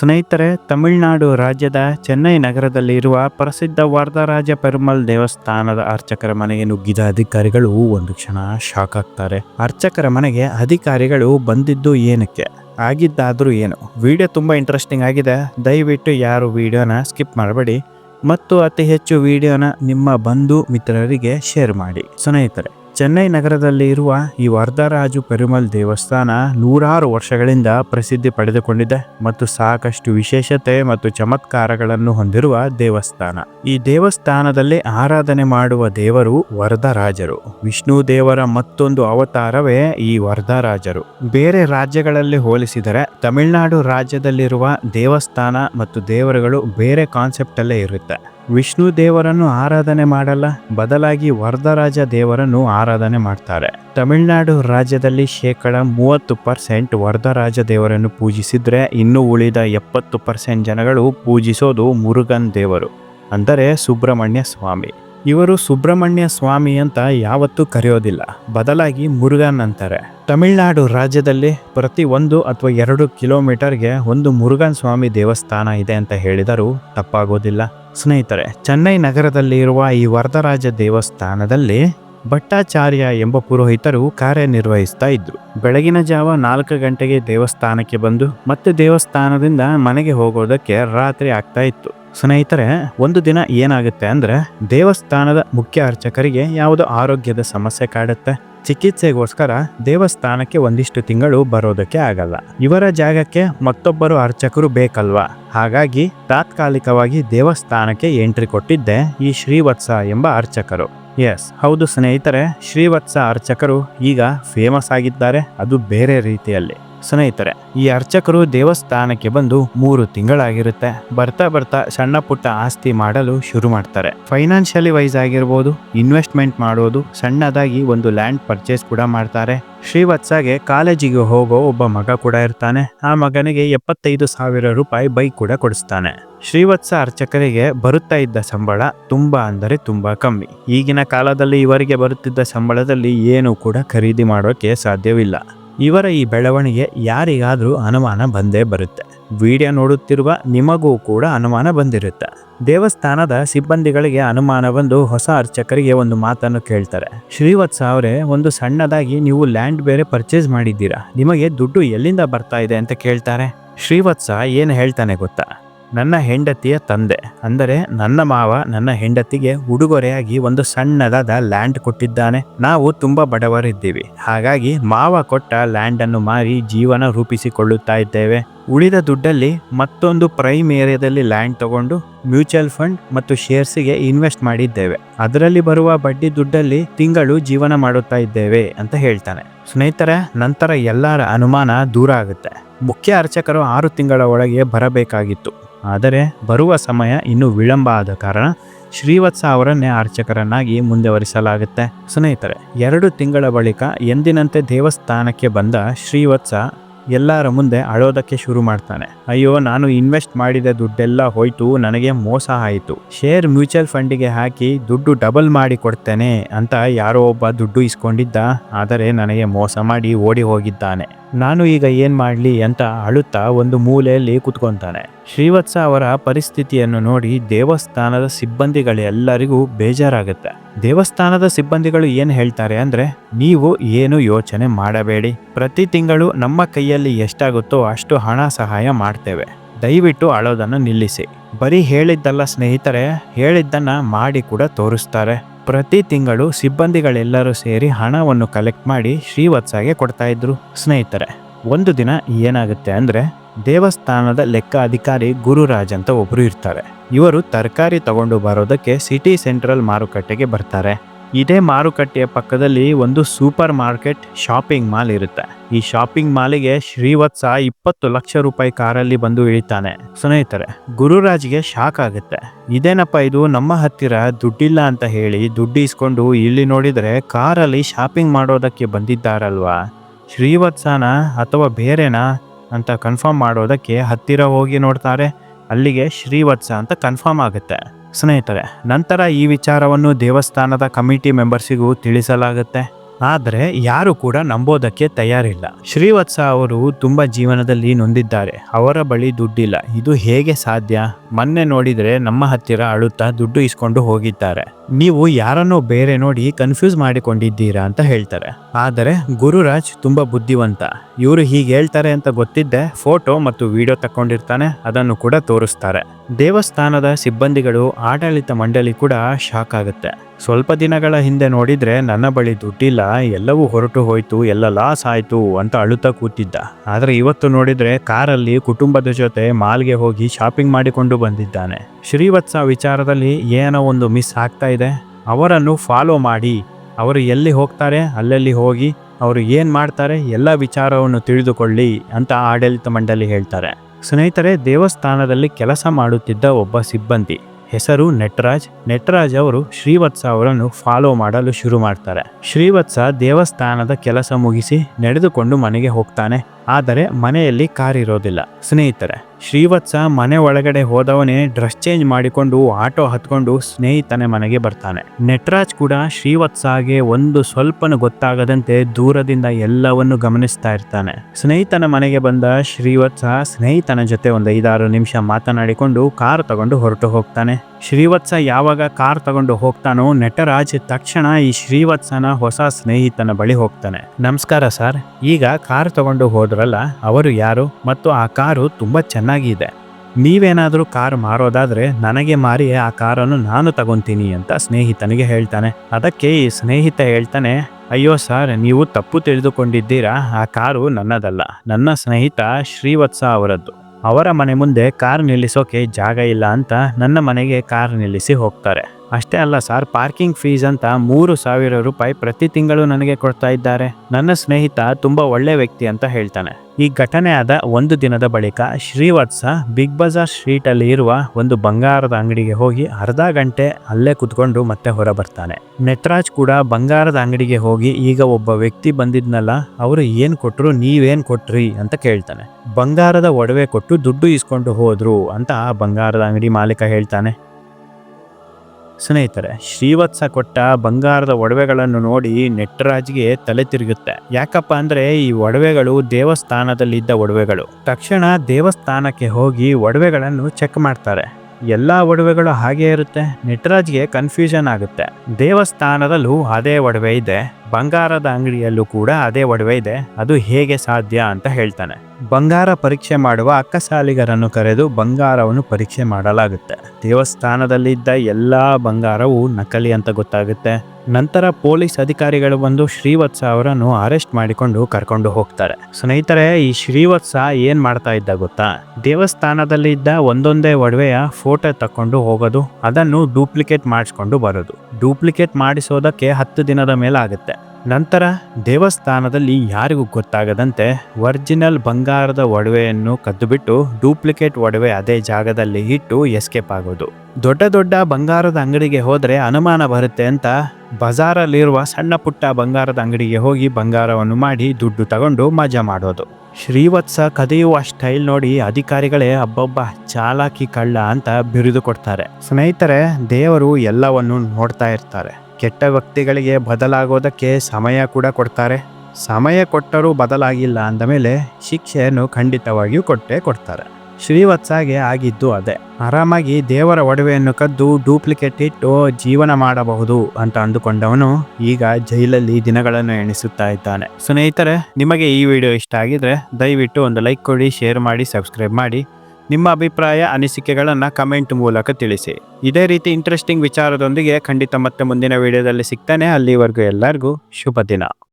ಸ್ನೇಹಿತರೆ, ತಮಿಳುನಾಡು ರಾಜ್ಯದ ಚೆನ್ನೈ ನಗರದಲ್ಲಿರುವ ಪ್ರಸಿದ್ಧ ವರದರಾಜ ಪೆರುಮಲ್ ದೇವಸ್ಥಾನದ ಅರ್ಚಕರ ಮನೆಗೆ ನುಗ್ಗಿದ ಅಧಿಕಾರಿಗಳು ಒಂದು ಕ್ಷಣ ಶಾಕ್ ಆಗ್ತಾರೆ. ಅರ್ಚಕರ ಮನೆಗೆ ಅಧಿಕಾರಿಗಳು ಬಂದಿದ್ದು ಏನಕ್ಕೆ? ಆಗಿದ್ದಾದರೂ ಏನು? ವಿಡಿಯೋ ತುಂಬ ಇಂಟ್ರೆಸ್ಟಿಂಗ್ ಆಗಿದೆ. ದಯವಿಟ್ಟು ಯಾರು ವಿಡಿಯೋನ ಸ್ಕಿಪ್ ಮಾಡಬೇಡಿ. ಮತ್ತು ಅತಿ ಹೆಚ್ಚು ವಿಡಿಯೋನ ನಿಮ್ಮ ಬಂಧು ಮಿತ್ರರಿಗೆ ಶೇರ್ ಮಾಡಿ. ಸ್ನೇಹಿತರೆ ಚೆನ್ನೈ ನಗರದಲ್ಲಿ ಇರುವ ಈ ವರ್ಧರಾಜು ಪೆರುಮಲ್ ದೇವಸ್ಥಾನ ನೂರಾರು ವರ್ಷಗಳಿಂದ ಪ್ರಸಿದ್ಧಿ ಪಡೆದುಕೊಂಡಿದೆ ಮತ್ತು ಸಾಕಷ್ಟು ವಿಶೇಷತೆ ಮತ್ತು ಚಮತ್ಕಾರಗಳನ್ನು ಹೊಂದಿರುವ ದೇವಸ್ಥಾನ. ಈ ದೇವಸ್ಥಾನದಲ್ಲಿ ಆರಾಧನೆ ಮಾಡುವ ದೇವರು ವರದರಾಜರು. ವಿಷ್ಣು ದೇವರ ಮತ್ತೊಂದು ಅವತಾರವೇ ಈ ವರದರಾಜರು. ಬೇರೆ ರಾಜ್ಯಗಳಲ್ಲಿ ಹೋಲಿಸಿದರೆ ತಮಿಳುನಾಡು ರಾಜ್ಯದಲ್ಲಿರುವ ದೇವಸ್ಥಾನ ಮತ್ತು ದೇವರುಗಳು ಬೇರೆ ಕಾನ್ಸೆಪ್ಟ್ ಅಲ್ಲೇ ಇರುತ್ತೆ. ವಿಷ್ಣು ದೇವರನ್ನು ಆರಾಧನೆ ಮಾಡಲ್ಲ, ಬದಲಾಗಿ ವರದರಾಜ ದೇವರನ್ನು ಆರಾಧನೆ ಮಾಡ್ತಾರೆ. ತಮಿಳುನಾಡು ರಾಜ್ಯದಲ್ಲಿ ಶೇಕಡ ಮೂವತ್ತು ಪರ್ಸೆಂಟ್ ವರದರಾಜ ದೇವರನ್ನು ಪೂಜಿಸಿದ್ರೆ, ಇನ್ನು ಉಳಿದ ಎಪ್ಪತ್ತು ಪರ್ಸೆಂಟ್ ಜನಗಳು ಪೂಜಿಸೋದು ಮುರುಗನ್ ದೇವರು, ಅಂದರೆ ಸುಬ್ರಹ್ಮಣ್ಯ ಸ್ವಾಮಿ. ಇವರು ಸುಬ್ರಹ್ಮಣ್ಯ ಸ್ವಾಮಿ ಅಂತ ಯಾವತ್ತೂ ಕರೆಯೋದಿಲ್ಲ, ಬದಲಾಗಿ ಮುರುಗನ್ ಅಂತಾರೆ. ತಮಿಳುನಾಡು ರಾಜ್ಯದಲ್ಲಿ ಪ್ರತಿ ಒಂದು ಅಥವಾ ಎರಡು ಕಿಲೋಮೀಟರ್ಗೆ ಒಂದು ಮುರುಗನ್ ಸ್ವಾಮಿ ದೇವಸ್ಥಾನ ಇದೆ ಅಂತ ಹೇಳಿದರೂ ತಪ್ಪಾಗೋದಿಲ್ಲ. ಸ್ನೇಹಿತರೆ, ಚೆನ್ನೈ ನಗರದಲ್ಲಿರುವ ಈ ವರದರಾಜ ದೇವಸ್ಥಾನದಲ್ಲಿ ಭಟ್ಟಾಚಾರ್ಯ ಎಂಬ ಪುರೋಹಿತರು ಕಾರ್ಯನಿರ್ವಹಿಸ್ತಾ ಇದ್ರು. ಬೆಳಗಿನ ಜಾವ ನಾಲ್ಕು ಗಂಟೆಗೆ ದೇವಸ್ಥಾನಕ್ಕೆ ಬಂದು ಮತ್ತೆ ದೇವಸ್ಥಾನದಿಂದ ಮನೆಗೆ ಹೋಗೋದಕ್ಕೆ ರಾತ್ರಿ ಆಗ್ತಾ ಇತ್ತು. ಸ್ನೇಹಿತರೆ, ಒಂದು ದಿನ ಏನಾಗುತ್ತೆ ಅಂದರೆ, ದೇವಸ್ಥಾನದ ಮುಖ್ಯ ಅರ್ಚಕರಿಗೆ ಯಾವುದೋ ಆರೋಗ್ಯದ ಸಮಸ್ಯೆ ಕಾಡುತ್ತೆ. ಚಿಕಿತ್ಸೆಗೋಸ್ಕರ ದೇವಸ್ಥಾನಕ್ಕೆ ಒಂದಿಷ್ಟು ತಿಂಗಳು ಬರೋದಕ್ಕೆ ಆಗಲ್ಲ. ಇವರ ಜಾಗಕ್ಕೆ ಮತ್ತೊಬ್ಬರು ಅರ್ಚಕರು ಬೇಕಲ್ವಾ? ಹಾಗಾಗಿ ತಾತ್ಕಾಲಿಕವಾಗಿ ದೇವಸ್ಥಾನಕ್ಕೆ ಎಂಟ್ರಿ ಕೊಟ್ಟಿದ್ದೆ ಈ ಶ್ರೀವತ್ಸ ಎಂಬ ಅರ್ಚಕರು. ಎಸ್ ಹೌದು ಸ್ನೇಹಿತರೆ, ಶ್ರೀವತ್ಸ ಅರ್ಚಕರು ಈಗ ಫೇಮಸ್ ಆಗಿದ್ದಾರೆ. ಅದು ಬೇರೆ ರೀತಿಯಲ್ಲಿ. ಸ್ನೇಹಿತರೆ, ಈ ಅರ್ಚಕರು ದೇವಸ್ಥಾನಕ್ಕೆ ಬಂದು ಮೂರು ತಿಂಗಳಾಗಿರುತ್ತೆ. ಬರ್ತಾ ಬರ್ತಾ ಸಣ್ಣ ಪುಟ್ಟ ಆಸ್ತಿ ಮಾಡಲು ಶುರು ಮಾಡ್ತಾರೆ. ಫೈನಾನ್ಷಿಯಲಿ ವೈಸ್ ಆಗಿರ್ಬೋದು, ಇನ್ವೆಸ್ಟ್ಮೆಂಟ್ ಮಾಡೋದು, ಸಣ್ಣದಾಗಿ ಒಂದು ಲ್ಯಾಂಡ್ ಪರ್ಚೇಸ್ ಕೂಡ ಮಾಡ್ತಾರೆ. ಶ್ರೀವತ್ಸಗೆ ಕಾಲೇಜಿಗೆ ಹೋಗೋ ಒಬ್ಬ ಮಗ ಕೂಡ ಇರ್ತಾನೆ. ಆ ಮಗನಿಗೆ ಎಪ್ಪತ್ತೈದು ಸಾವಿರ ರೂಪಾಯಿ ಬೈಕ್ ಕೂಡ ಕೊಡಿಸ್ತಾನೆ. ಶ್ರೀವತ್ಸ ಅರ್ಚಕರಿಗೆ ಬರುತ್ತಾ ಇದ್ದ ಸಂಬಳ ತುಂಬಾ ಅಂದರೆ ತುಂಬಾ ಕಮ್ಮಿ. ಈಗಿನ ಕಾಲದಲ್ಲಿ ಇವರಿಗೆ ಬರುತ್ತಿದ್ದ ಸಂಬಳದಲ್ಲಿ ಏನು ಕೂಡ ಖರೀದಿ ಮಾಡೋಕೆ ಸಾಧ್ಯವಿಲ್ಲ. ಇವರ ಈ ಬೆಳವಣಿಗೆ ಯಾರಿಗಾದರೂ ಅನುಮಾನ ಬಂದೇ ಬರುತ್ತೆ. ವಿಡಿಯೋ ನೋಡುತ್ತಿರುವ ನಿಮಗೂ ಕೂಡ ಅನುಮಾನ ಬಂದಿರುತ್ತೆ. ದೇವಸ್ಥಾನದ ಸಿಬ್ಬಂದಿಗಳಿಗೆ ಅನುಮಾನ ಬಂದು ಹೊಸ ಅರ್ಚಕರಿಗೆ ಒಂದು ಮಾತನ್ನು ಕೇಳ್ತಾರೆ. ಶ್ರೀವತ್ಸ ಅವರೇ, ಒಂದು ಸಣ್ಣದಾಗಿ ನೀವು ಲ್ಯಾಂಡ್ ಬೇರೆ ಪರ್ಚೇಸ್ ಮಾಡಿದ್ದೀರಾ? ನಿಮಗೆ ದುಡ್ಡು ಎಲ್ಲಿಂದ ಬರ್ತಾ ಇದೆ ಅಂತ ಕೇಳ್ತಾರೆ. ಶ್ರೀವತ್ಸ ಏನು ಹೇಳ್ತಾನೆ ಗೊತ್ತಾ? ನನ್ನ ಹೆಂಡತಿಯ ತಂದೆ. ಅಂದರೆ ನನ್ನ ಮಾವ ನನ್ನ ಹೆಂಡತಿಗೆ ಉಡುಗೊರೆಯಾಗಿ ಒಂದು ಸಣ್ಣದಾದ ಲ್ಯಾಂಡ್ ಕೊಟ್ಟಿದ್ದಾನೆ. ನಾವು ತುಂಬಾ ಬಡವರಿದ್ದೀವಿ. ಹಾಗಾಗಿ ಮಾವ ಕೊಟ್ಟ ಲ್ಯಾಂಡ್ ಅನ್ನು ಮಾರಿ ಜೀವನ ರೂಪಿಸಿಕೊಳ್ಳುತ್ತಾ ಇದ್ದೇವೆ. ಉಳಿದ ದುಡ್ಡಲ್ಲಿ ಮತ್ತೊಂದು ಪ್ರೈಮ್ ಏರಿಯಾದಲ್ಲಿ ಲ್ಯಾಂಡ್ ತಗೊಂಡು ಮ್ಯೂಚುವಲ್ ಫಂಡ್ ಮತ್ತು ಶೇರ್ಸಿಗೆ ಇನ್ವೆಸ್ಟ್ ಮಾಡಿದ್ದೇವೆ. ಅದರಲ್ಲಿ ಬರುವ ಬಡ್ಡಿ ದುಡ್ಡಲ್ಲಿ ತಿಂಗಳು ಜೀವನ ಮಾಡುತ್ತಾ ಇದ್ದೇವೆ ಅಂತ ಹೇಳ್ತಾನೆ. ಸ್ನೇಹಿತರೆ, ನಂತರ ಎಲ್ಲರ ಅನುಮಾನ ದೂರ ಆಗುತ್ತೆ. ಮುಖ್ಯ ಅರ್ಚಕರು ಆರು ತಿಂಗಳ ಒಳಗೆ ಬರಬೇಕಾಗಿತ್ತು. ಆದರೆ ಬರುವ ಸಮಯ ಇನ್ನೂ ವಿಳಂಬ ಆದ ಕಾರಣ ಶ್ರೀವತ್ಸ ಅವರನ್ನೇ ಅರ್ಚಕರನ್ನಾಗಿ ಮುಂದುವರಿಸಲಾಗುತ್ತೆ. ಸ್ನೇಹಿತರೆ, ಎರಡು ತಿಂಗಳ ಬಳಿಕ ಎಂದಿನಂತೆ ದೇವಸ್ಥಾನಕ್ಕೆ ಬಂದ ಶ್ರೀವತ್ಸ ಎಲ್ಲರ ಮುಂದೆ ಅಳೋದಕ್ಕೆ ಶುರು ಮಾಡ್ತಾನೆ. ಅಯ್ಯೋ, ನಾನು ಇನ್ವೆಸ್ಟ್ ಮಾಡಿದ ದುಡ್ಡೆಲ್ಲ ಹೋಯ್ತು, ನನಗೆ ಮೋಸ ಆಯಿತು. ಶೇರ್ ಮ್ಯೂಚುವಲ್ ಫಂಡಿಗೆ ಹಾಕಿ ದುಡ್ಡು ಡಬಲ್ ಮಾಡಿ ಕೊಡ್ತೇನೆ ಅಂತ ಯಾರೋ ಒಬ್ಬ ದುಡ್ಡು ಇಸ್ಕೊಂಡಿದ್ದ, ಆದರೆ ನನಗೆ ಮೋಸ ಮಾಡಿ ಓಡಿ ಹೋಗಿದ್ದಾನೆ. ನಾನು ಈಗ ಏನು ಮಾಡಲಿ ಅಂತ ಅಳುತ್ತಾ ಒಂದು ಮೂಲೆಯಲ್ಲಿ ಕುತ್ಕೊಂತಾನೆ. ಶ್ರೀವತ್ಸ ಅವರ ಪರಿಸ್ಥಿತಿಯನ್ನು ನೋಡಿ ದೇವಸ್ಥಾನದ ಸಿಬ್ಬಂದಿಗಳೆಲ್ಲರಿಗೂ ಬೇಜಾರಾಗುತ್ತೆ. ದೇವಸ್ಥಾನದ ಸಿಬ್ಬಂದಿಗಳು ಏನು ಹೇಳ್ತಾರೆ ಅಂದ್ರೆ, ನೀವು ಏನು ಯೋಚನೆ ಮಾಡಬೇಡಿ. ಪ್ರತಿ ತಿಂಗಳು ನಮ್ಮ ಕೈಯಲ್ಲಿ ಎಷ್ಟಾಗುತ್ತೋ ಅಷ್ಟು ಹಣ ಸಹಾಯ ಮಾಡ್ತೇವೆ. ದಯವಿಟ್ಟು ಅಳೋದನ್ನು ನಿಲ್ಲಿಸಿ. ಬರೀ ಹೇಳಿದ್ದಲ್ಲ ಸ್ನೇಹಿತರೆ, ಹೇಳಿದ್ದನ್ನ ಮಾಡಿ ಕೂಡ ತೋರಿಸ್ತಾರೆ. ಪ್ರತಿ ತಿಂಗಳು ಸಿಬ್ಬಂದಿಗಳೆಲ್ಲರೂ ಸೇರಿ ಹಣವನ್ನು ಕಲೆಕ್ಟ್ ಮಾಡಿ ಶ್ರೀವತ್ಸಾಗೆ ಕೊಡ್ತಾ ಇದ್ರು. ಸ್ನೇಹಿತರೆ, ಒಂದು ದಿನ ಏನಾಗುತ್ತೆ ಅಂದ್ರೆ, ದೇವಸ್ಥಾನದ ಲೆಕ್ಕ ಅಧಿಕಾರಿ ಗುರುರಾಜ್ ಅಂತ ಒಬ್ಬರು ಇರ್ತಾರೆ. ಇವರು ತರಕಾರಿ ತಗೊಂಡು ಬರೋದಕ್ಕೆ ಸಿಟಿ ಸೆಂಟ್ರಲ್ ಮಾರುಕಟ್ಟೆಗೆ ಬರ್ತಾರೆ. ಇದೇ ಮಾರುಕಟ್ಟೆಯ ಪಕ್ಕದಲ್ಲಿ ಒಂದು ಸೂಪರ್ ಮಾರ್ಕೆಟ್ ಶಾಪಿಂಗ್ ಮಾಲ್ ಇರುತ್ತೆ. ಈ ಶಾಪಿಂಗ್ ಮಾಲಿಗೆ ಶ್ರೀವತ್ಸ ಇಪ್ಪತ್ತು ಲಕ್ಷ ರೂಪಾಯಿ ಕಾರಲ್ಲಿ ಬಂದು ಇಳಿತಾನೆ. ಸ್ನೇಹಿತರೆ, ಗುರುರಾಜ್ಗೆ ಶಾಕ್ ಆಗುತ್ತೆ. ಇದೇನಪ್ಪ ಇದು? ನಮ್ಮ ಹತ್ತಿರ ದುಡ್ಡಿಲ್ಲ ಅಂತ ಹೇಳಿ ದುಡ್ಡು ಇಸ್ಕೊಂಡು ಇಲ್ಲಿ ನೋಡಿದ್ರೆ ಕಾರಲ್ಲಿ ಶಾಪಿಂಗ್ ಮಾಡೋದಕ್ಕೆ ಬಂದಿದ್ದಾರಲ್ವಾ? ಶ್ರೀವತ್ಸನ ಅಥವಾ ಬೇರೆನಾ ಅಂತ ಕನ್ಫರ್ಮ್ ಮಾಡೋದಕ್ಕೆ ಹತ್ತಿರ ಹೋಗಿ ನೋಡ್ತಾರೆ. ಅಲ್ಲಿಗೆ ಶ್ರೀವತ್ಸ ಅಂತ ಕನ್ಫರ್ಮ್ ಆಗುತ್ತೆ. ಸ್ನೇಹಿತರೆ, ನಂತರ ಈ ವಿಚಾರವನ್ನು ದೇವಸ್ಥಾನದ ಕಮಿಟಿ ಮೆಂಬರ್ಸಿಗೂ ತಿಳಿಸಲಾಗುತ್ತೆ. ಆದರೆ ಯಾರು ಕೂಡ ನಂಬೋದಕ್ಕೆ ತಯಾರಿಲ್ಲ. ಶ್ರೀವತ್ಸ ಅವರು ತುಂಬ ಜೀವನದಲ್ಲಿ ನೊಂದಿದ್ದಾರೆ. ಅವರ ಬಳಿ ದುಡ್ಡಿಲ್ಲ. ಇದು ಹೇಗೆ ಸಾಧ್ಯ? ಮೊನ್ನೆ ನೋಡಿದರೆ ನಮ್ಮ ಹತ್ತಿರ ಅಳುತ್ತಾ ದುಡ್ಡು ಇಸ್ಕೊಂಡು ಹೋಗಿದ್ದಾರೆ. ನೀವು ಯಾರನ್ನೋ ಬೇರೆ ನೋಡಿ ಕನ್ಫ್ಯೂಸ್ ಮಾಡಿಕೊಂಡಿದ್ದೀರಾ ಅಂತ ಹೇಳ್ತಾರೆ. ಆದರೆ ಗುರುರಾಜ್ ತುಂಬಾ ಬುದ್ಧಿವಂತ. ಇವರು ಹೀಗೆ ಹೇಳ್ತಾರೆ ಅಂತ ಗೊತ್ತಿದ್ದೆ, ಫೋಟೋ ಮತ್ತು ವಿಡಿಯೋ ತಕೊಂಡಿರ್ತಾನೆ ಅದನ್ನು ಕೂಡ ತೋರಿಸ್ತಾರೆ. ದೇವಸ್ಥಾನದ ಸಿಬ್ಬಂದಿಗಳು ಆಡಳಿತ ಮಂಡಳಿ ಕೂಡ ಶಾಕ್ ಆಗುತ್ತೆ. ಸ್ವಲ್ಪ ದಿನಗಳ ಹಿಂದೆ ನೋಡಿದ್ರೆ, ನನ್ನ ಬಳಿ ದುಡ್ಡಿಲ್ಲ, ಎಲ್ಲವೂ ಹೊರಟು ಹೋಯ್ತು, ಎಲ್ಲ ಲಾಸ್ ಆಯಿತು ಅಂತ ಅಳುತ್ತಾ ಕೂತಿದ್ದ. ಆದರೆ ಇವತ್ತು ನೋಡಿದ್ರೆ, ಕಾರಲ್ಲಿ ಕುಟುಂಬದ ಜೊತೆ ಮಾಲ್ಗೆ ಹೋಗಿ ಶಾಪಿಂಗ್ ಮಾಡಿಕೊಂಡು ಬಂದಿದ್ದಾನೆ. ಶ್ರೀವತ್ಸ ವಿಚಾರದಲ್ಲಿ ಏನೋ ಒಂದು ಮಿಸ್ ಆಗ್ತಾ ಇದೆ. ಅವರನ್ನು ಫಾಲೋ ಮಾಡಿ ಅವರು ಎಲ್ಲಿ ಹೋಗ್ತಾರೆ, ಅಲ್ಲಲ್ಲಿ ಹೋಗಿ ಅವರು ಏನು ಮಾಡ್ತಾರೆ, ಎಲ್ಲ ವಿಚಾರವನ್ನು ತಿಳಿದುಕೊಳ್ಳಿ ಅಂತ ಆಡಳಿತ ಮಂಡಳಿ ಹೇಳ್ತಾರೆ. ಸ್ನೇಹಿತರೆ, ದೇವಸ್ಥಾನದಲ್ಲಿ ಕೆಲಸ ಮಾಡುತ್ತಿದ್ದ ಒಬ್ಬ ಸಿಬ್ಬಂದಿ, ಹೆಸರು ನೆಟ್ರಾಜ್. ನೆಟ್ರಾಜ್ ಅವರು ಶ್ರೀವತ್ಸ ಅವರನ್ನು ಫಾಲೋ ಮಾಡಲು ಶುರು ಮಾಡ್ತಾರೆ. ಶ್ರೀವತ್ಸ ದೇವಸ್ಥಾನದ ಕೆಲಸ ಮುಗಿಸಿ ನಡೆದುಕೊಂಡು ಮನೆಗೆ ಹೋಗ್ತಾನೆ. ಆದರೆ ಮನೆಯಲ್ಲಿ ಕಾರ್ ಇರೋದಿಲ್ಲ ಸ್ನೇಹಿತರೆ, ಶ್ರೀವತ್ಸ ಮನೆ ಒಳಗಡೆ ಹೋದವನೇ ಡ್ರೆಸ್ ಚೇಂಜ್ ಮಾಡಿಕೊಂಡು ಆಟೋ ಹತ್ಕೊಂಡು ಸ್ನೇಹಿತನ ಮನೆಗೆ ಬರ್ತಾನೆ. ನಟರಾಜ್ ಕೂಡ ಶ್ರೀವತ್ಸಗೆ ಒಂದು ಸ್ವಲ್ಪನೂ ಗೊತ್ತಾಗದಂತೆ ದೂರದಿಂದ ಎಲ್ಲವನ್ನು ಗಮನಿಸ್ತಾ ಇರ್ತಾನೆ. ಸ್ನೇಹಿತನ ಮನೆಗೆ ಬಂದ ಶ್ರೀವತ್ಸ ಸ್ನೇಹಿತನ ಜೊತೆ ಒಂದು ಐದಾರು ನಿಮಿಷ ಮಾತನಾಡಿಕೊಂಡು ಕಾರ್ ತಗೊಂಡು ಹೊರಟು ಹೋಗ್ತಾನೆ. ಶ್ರೀವತ್ಸ ಯಾವಾಗ ಕಾರ್ ತಗೊಂಡು ಹೋಗ್ತಾನೋ ನೆಟರಾಜ್ ತಕ್ಷಣ ಈ ಶ್ರೀವತ್ಸನ ಹೊಸ ಸ್ನೇಹಿತನ ಬಳಿ ಹೋಗ್ತಾನೆ. ನಮಸ್ಕಾರ ಸರ್, ಈಗ ಕಾರ್ ತಗೊಂಡು ಹೋದ್ರಲ್ಲ ಅವರು ಯಾರು ಮತ್ತು ಆ ಕಾರು ತುಂಬ ಚೆನ್ನಾಗಿದೆ. ನೀವೇನಾದರೂ ಕಾರ್ ಮಾರೋದಾದರೆ ನನಗೆ ಮಾರಿ ಆ ಕಾರನ್ನು ನಾನು ತಗೊಂತೀನಿ ಅಂತ ಸ್ನೇಹಿತನಿಗೆ ಹೇಳ್ತಾನೆ. ಅದಕ್ಕೆ ಈ ಸ್ನೇಹಿತ ಹೇಳ್ತಾನೆ, ಅಯ್ಯೋ ಸರ್, ನೀವು ತಪ್ಪು ತಿಳಿದುಕೊಂಡಿದ್ದೀರಾ? ಆ ಕಾರು ನನ್ನದಲ್ಲ. ನನ್ನ ಸ್ನೇಹಿತ ಶ್ರೀವತ್ಸ ಅವರದ್ದು. ಅವರ ಮನೆ ಮುಂದೆ ಕಾರ್ ನಿಲ್ಲಿಸೋಕೆ ಜಾಗ ಇಲ್ಲ ಅಂತ ನನ್ನ ಮನೆಗೆ ಕಾರ್ ನಿಲ್ಲಿಸಿ ಹೋಗ್ತಾರೆ. ಅಷ್ಟೇ ಅಲ್ಲ ಸರ್, ಪಾರ್ಕಿಂಗ್ ಫೀಸ್ ಅಂತ ಮೂರು ಸಾವಿರ ರೂಪಾಯಿ ಪ್ರತಿ ತಿಂಗಳು ನನಗೆ ಕೊಡ್ತಾ ಇದ್ದಾರೆ. ನನ್ನ ಸ್ನೇಹಿತ ತುಂಬಾ ಒಳ್ಳೆ ವ್ಯಕ್ತಿ ಅಂತ ಹೇಳ್ತಾನೆ. ಈ ಘಟನೆ ಆದ ಒಂದು ದಿನದ ಬಳಿಕ ಶ್ರೀವತ್ಸ ಬಿಗ್ ಬಜಾರ್ ಸ್ಟ್ರೀಟ್ ಅಲ್ಲಿ ಇರುವ ಒಂದು ಬಂಗಾರದ ಅಂಗಡಿಗೆ ಹೋಗಿ ಅರ್ಧ ಗಂಟೆ ಅಲ್ಲೇ ಕುತ್ಕೊಂಡು ಮತ್ತೆ ಹೊರ ಬರ್ತಾನೆ ನೆಟ್ರಾಜ್ ಕೂಡ ಬಂಗಾರದ ಅಂಗಡಿಗೆ ಹೋಗಿ ಈಗ ಒಬ್ಬ ವ್ಯಕ್ತಿ ಬಂದಿದ್ನಲ್ಲ, ಅವರು ಏನ್ ಕೊಟ್ರು ನೀವೇನ್ ಕೊಟ್ರಿ ಅಂತ ಕೇಳ್ತಾನೆ. ಬಂಗಾರದ ಒಡವೆ ಕೊಟ್ಟು ದುಡ್ಡು ಇಸ್ಕೊಂಡು ಹೋದ್ರು ಅಂತ ಬಂಗಾರದ ಅಂಗಡಿ ಮಾಲೀಕ ಹೇಳ್ತಾನೆ. ಸ್ನೇಹಿತರೆ, ಶ್ರೀವತ್ಸ ಕೊಟ್ಟ ಬಂಗಾರದ ಒಡವೆಗಳನ್ನು ನೋಡಿ ನೆಟ್ಟರಾಜ್ಗೆ ತಲೆ ತಿರುಗುತ್ತೆ. ಯಾಕಪ್ಪ ಅಂದ್ರೆ ಈ ಒಡವೆಗಳು ದೇವಸ್ಥಾನದಲ್ಲಿದ್ದ ಒಡವೆಗಳು. ತಕ್ಷಣ ದೇವಸ್ಥಾನಕ್ಕೆ ಹೋಗಿ ಒಡವೆಗಳನ್ನು ಚೆಕ್ ಮಾಡ್ತಾರೆ. ಎಲ್ಲ ಒಡವೆಗಳು ಹಾಗೆ ಇರುತ್ತೆ. ನೆಟ್ಟರಾಜ್ಗೆ ಕನ್ಫ್ಯೂಷನ್ ಆಗುತ್ತೆ. ದೇವಸ್ಥಾನದಲ್ಲೂ ಅದೇ ಒಡವೆ ಇದೆ. ಬಂಗಾರದ ಅಂಗಡಿಯಲ್ಲೂ ಕೂಡ ಅದೇ ಒಡವೆ ಇದೆ. ಅದು ಹೇಗೆ ಸಾಧ್ಯ ಅಂತ ಹೇಳ್ತಾನೆ. ಬಂಗಾರ ಪರೀಕ್ಷೆ ಮಾಡುವ ಅಕ್ಕಸಾಲಿಗರನ್ನು ಕರೆದು ಬಂಗಾರವನ್ನು ಪರೀಕ್ಷೆ ಮಾಡಲಾಗುತ್ತೆ. ದೇವಸ್ಥಾನದಲ್ಲಿದ್ದ ಎಲ್ಲಾ ಬಂಗಾರವು ನಕಲಿ ಅಂತ ಗೊತ್ತಾಗುತ್ತೆ. ನಂತರ ಪೊಲೀಸ್ ಅಧಿಕಾರಿಗಳು ಬಂದು ಶ್ರೀವತ್ಸ ಅವರನ್ನು ಅರೆಸ್ಟ್ ಮಾಡಿಕೊಂಡು ಕರ್ಕೊಂಡು ಹೋಗ್ತಾರೆ. ಸ್ನೇಹಿತರೆ, ಈ ಶ್ರೀವತ್ಸ ಏನ್ ಮಾಡ್ತಾ ಇದ್ದ ಗೊತ್ತಾ? ದೇವಸ್ಥಾನದಲ್ಲಿ ಇದ್ದ ಒಂದೊಂದೇ ಒಡವೆಯ ಫೋಟೋ ತಕೊಂಡು ಹೋಗೋದು, ಅದನ್ನು ಡೂಪ್ಲಿಕೇಟ್ ಮಾಡಿಸ್ಕೊಂಡು ಬರೋದು. ಡೂಪ್ಲಿಕೇಟ್ ಮಾಡಿಸೋದಕ್ಕೆ ಹತ್ತು ದಿನದ ಮೇಲೆ ಆಗುತ್ತೆ ನಂತರ ದೇವಸ್ಥಾನದಲ್ಲಿ ಯಾರಿಗೂ ಗೊತ್ತಾಗದಂತೆ ಒರಿಜಿನಲ್ ಬಂಗಾರದ ಒಡವೆಯನ್ನು ಕದ್ದುಬಿಟ್ಟು ಡೂಪ್ಲಿಕೇಟ್ ಒಡವೆ ಅದೇ ಜಾಗದಲ್ಲಿ ಇಟ್ಟು ಎಸ್ಕೇಪ್ ಆಗೋದು. ದೊಡ್ಡ ದೊಡ್ಡ ಬಂಗಾರದ ಅಂಗಡಿಗೆ ಹೋದರೆ ಅನುಮಾನ ಬರುತ್ತೆ ಅಂತ ಬಜಾರಲ್ಲಿರುವ ಸಣ್ಣ ಪುಟ್ಟ ಬಂಗಾರದ ಅಂಗಡಿಗೆ ಹೋಗಿ ಬಂಗಾರವನ್ನು ಮಾಡಿ ದುಡ್ಡು ತಗೊಂಡು ಮಜಾ ಮಾಡೋದು. ಶ್ರೀವತ್ಸ ಕದಿಯುವ ಸ್ಟೈಲ್ ನೋಡಿ ಅಧಿಕಾರಿಗಳೇ ಅಬ್ಬಬ್ಬ, ಚಾಲಾಕಿ ಕಳ್ಳ ಅಂತ ಬಿರುದು ಕೊಡ್ತಾರೆ. ಸ್ನೇಹಿತರೆ, ದೇವರು ಎಲ್ಲವನ್ನು ನೋಡ್ತಾ ಇರ್ತಾರೆ. ಕೆಟ್ಟ ವ್ಯಕ್ತಿಗಳಿಗೆ ಬದಲಾಗೋದಕ್ಕೆ ಸಮಯ ಕೂಡ ಕೊಡ್ತಾರೆ. ಸಮಯ ಕೊಟ್ಟರೂ ಬದಲಾಗಿಲ್ಲ ಅಂದಮೇಲೆ ಶಿಕ್ಷೆಯನ್ನು ಖಂಡಿತವಾಗಿಯೂ ಕೊಟ್ಟೇ ಕೊಡ್ತಾರೆ. ಶ್ರೀವತ್ಸಾಗೆ ಆಗಿದ್ದು ಅದೇ. ಆರಾಮಾಗಿ ದೇವರ ಒಡವೆಯನ್ನು ಕದ್ದು ಡೂಪ್ಲಿಕೇಟ್ ಇಟ್ಟು ಜೀವನ ಮಾಡಬಹುದು ಅಂತ ಅಂದುಕೊಂಡವನು ಈಗ ಜೈಲಲ್ಲಿ ದಿನಗಳನ್ನು ಎಣಿಸುತ್ತಾ ಇದ್ದಾನೆ. ಸ್ನೇಹಿತರೆ, ನಿಮಗೆ ಈ ವಿಡಿಯೋ ಇಷ್ಟ ಆಗಿದ್ರೆ ದಯವಿಟ್ಟು ಒಂದು ಲೈಕ್ ಕೊಡಿ, ಶೇರ್ ಮಾಡಿ, ಸಬ್ಸ್ಕ್ರೈಬ್ ಮಾಡಿ. ನಿಮ್ಮ ಅಭಿಪ್ರಾಯ, ಅನಿಸಿಕೆಗಳನ್ನು ಕಮೆಂಟ್ ಮೂಲಕ ತಿಳಿಸಿ. ಇದೇ ರೀತಿ ಇಂಟ್ರೆಸ್ಟಿಂಗ್ ವಿಚಾರದೊಂದಿಗೆ ಖಂಡಿತ ಮತ್ತೆ ಮುಂದಿನ ವಿಡಿಯೋದಲ್ಲಿ ಸಿಗ್ತಾನೆ. ಅಲ್ಲಿವರೆಗೂ ಎಲ್ಲರಿಗೂ ಶುಭ ದಿನ